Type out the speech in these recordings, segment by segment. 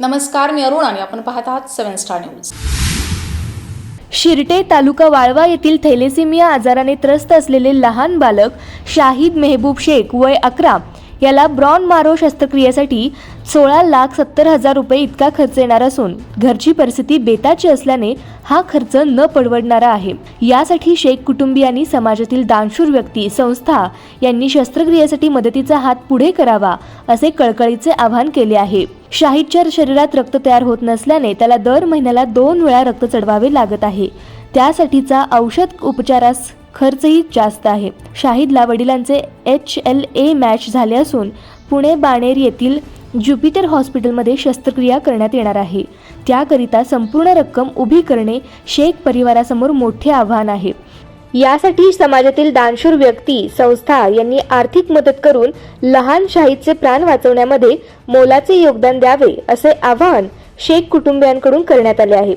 नमस्कार मी अरुण आणि आपण पाहत आहात seven star news. Shirte taluka Walwa येथील थैलेसिमिया आजाराने त्रस्त असलेले लहान बालक शाहिद मेहबूब शेख वय अकरा याला ब्रॉन मारो शस्त्रक्रियेसाठी सोळा लाख सत्तर हजार रुपये इतका खर्च येणार असून घरची परिस्थिती बेताची असल्याने हा खर्च न परवडणारा आहे. यासाठी शेख कुटुंबियांनी समाजातील दानशूर व्यक्ती संस्था यांनी शस्त्रक्रियेसाठी मदतीचा हात पुढे करावा असे कळकळीचे आवाहन केले आहे. शाहिदच्या शरीरात रक्त तयार होत नसल्याने त्याला दर महिन्याला दोन वेळा रक्त चढवावे लागत आहे. त्यासाठीचा औषध उपचारास खर्चही जास्त आहे. शाहिदला वडिलांचे एच एल ए मॅच झाले असून पुणे बाणेर येथील ज्युपिटर हॉस्पिटलमध्ये शस्त्रक्रिया करण्यात येणार आहे. त्याकरिता संपूर्ण रक्कम उभी करणे शेख परिवारासमोर मोठे आव्हान आहे. यासाठी समाजातील दानशूर व्यक्ती संस्था यांनी आर्थिक मदत करून लहान शाहीदचे प्राण वाचवण्यामध्ये मोलाचे योगदान द्यावे असे आवाहन शेख कुटुंबियांकडून करण्यात आले आहे.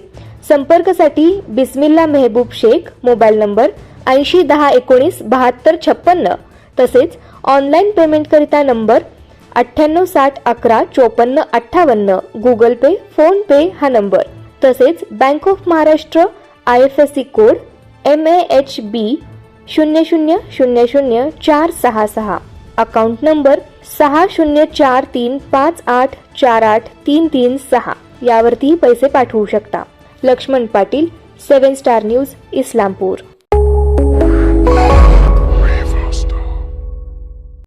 संपर्कासाठी बिस्मिल्ला मेहबूब शेख मोबाईल नंबर ऐंशी दहा एकोणीस बहात्तर छप्पन्न तसेच ऑनलाईन पेमेंटकरिता नंबर अठ्ठ्याण्णव साठ अकरा चोपन्न अठ्ठावन्न गुगल पे फोन पे हा नंबर तसेच bank of Maharashtra I F S C code M A H B शून्य शून्य शून्य शून्य चार सहा सहा. अकाउंट नंबर सहा शून्य चार तीन पाच आठ चार आठ तीन तीन सहा. यावरतीही पैसे पाठवू शकता. Laxman Patil seven star news Islampur.